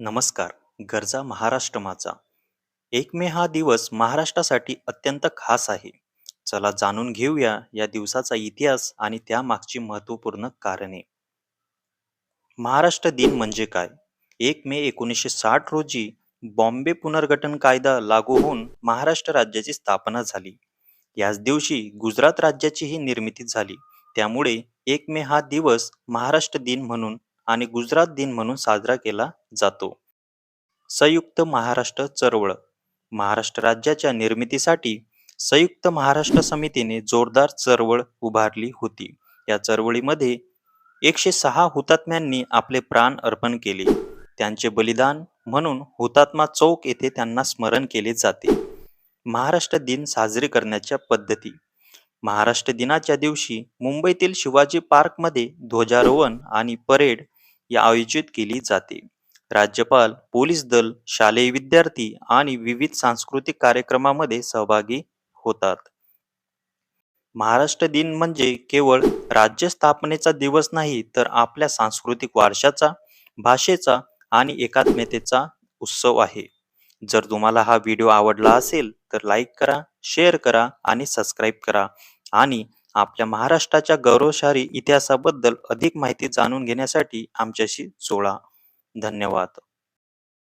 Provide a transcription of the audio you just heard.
नमस्कार गरजा महाराष्ट्र माझा एक मे हा दिवस महाराष्ट्रासाठी अत्यंत खास आहे. चला जाणून घेऊया या दिवसाचा इतिहास आणि त्यामागची महत्त्वपूर्ण कारणे. महाराष्ट्र दिन म्हणजे काय? एक मे एकोणीसशे साठ रोजी बॉम्बे पुनर्गठन कायदा लागू होऊन महाराष्ट्र राज्याची स्थापना झाली. याच दिवशी गुजरात राज्याचीही निर्मिती झाली. त्यामुळे एक मे हा दिवस महाराष्ट्र दिन म्हणून आणि गुजरात दिन म्हणून साजरा केला जातो. संयुक्त महाराष्ट्र चळवळ. महाराष्ट्र राज्याच्या निर्मितीसाठी संयुक्त महाराष्ट्र समितीने जोरदार चळवळ उभारली होती. या चळवळीमध्ये एकशे सहा हुतात्म्यांनी आपले प्राण अर्पण केले. त्यांचे बलिदान म्हणून हुतात्मा चौक येथे त्यांना स्मरण केले जाते. महाराष्ट्र दिन साजरे करण्याच्या पद्धती. महाराष्ट्र दिनाच्या दिवशी मुंबईतील शिवाजी पार्कमध्ये ध्वजारोहण आणि परेड आयोजित केली जाते. राज्यपाल पोलीस दल शालेय विद्यार्थी आणि विविध सांस्कृतिक कार्यक्रमामध्ये सहभागी होतात. महाराष्ट्र दिन म्हणजे केवळ राज्य स्थापनेचा दिवस नाही तर आपल्या सांस्कृतिक वारशाचा भाषेचा आणि एकात्मतेचा उत्सव आहे. जर तुम्हाला हा व्हिडिओ आवडला असेल तर लाईक करा शेअर करा आणि सबस्क्राईब करा आणि आपल्या महाराष्ट्राच्या गौरवशाली इतिहासाबद्दल अधिक माहिती जाणून घेण्यासाठी आमच्याशी जोडा. धन्यवाद.